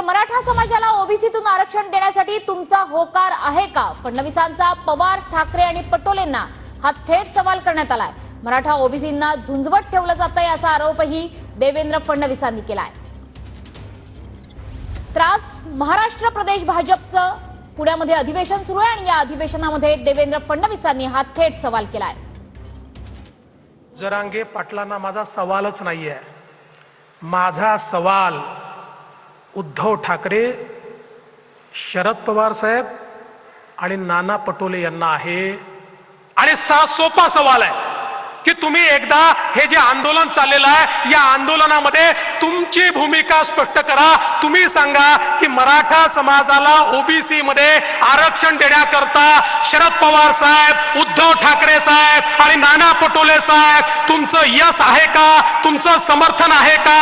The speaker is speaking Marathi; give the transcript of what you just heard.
मात्र मराठा समाजाला ओबीसीतून आरक्षण देण्यासाठी तुमचा होकार आहे का? फडणवीसांचा पवार ठाकरे आणि पटोलेंना हा थेट सवाल करण्यात आलाय. मराठा ओबीसींना झुंजवत ठेवलं जातंय असा आरोपही देवेंद्र फडणवीसांनी केलाय. त्रास महाराष्ट्र प्रदेश भाजपचं पुण्यामध्ये अधिवेशन सुरू आहे आणि या अधिवेशनामध्ये देवेंद्र फडणवीसांनी हा थेट सवाल केलाय. जरांगे पाटलांना माझा सवालच नाहीये. माझा सवाल उद्धव ठाकरे शरद पवार साहेब आणि नाना पटोले यांना आहे. आणि सा सोपा सवाल आहे की तुम्ही एकदा हे जे आंदोलन चाललेलं आहे या आंदोलनामध्ये तुमची भूमिका स्पष्ट करा. तुम्ही सांगा की मराठा समाजाला ओबीसी मध्ये आरक्षण देण्याकरता शरद पवार साहेब उद्धव ठाकरे साहेब आणि नाना पटोले साहेब तुमचं यश आहे का? तुमचं समर्थन आहे का?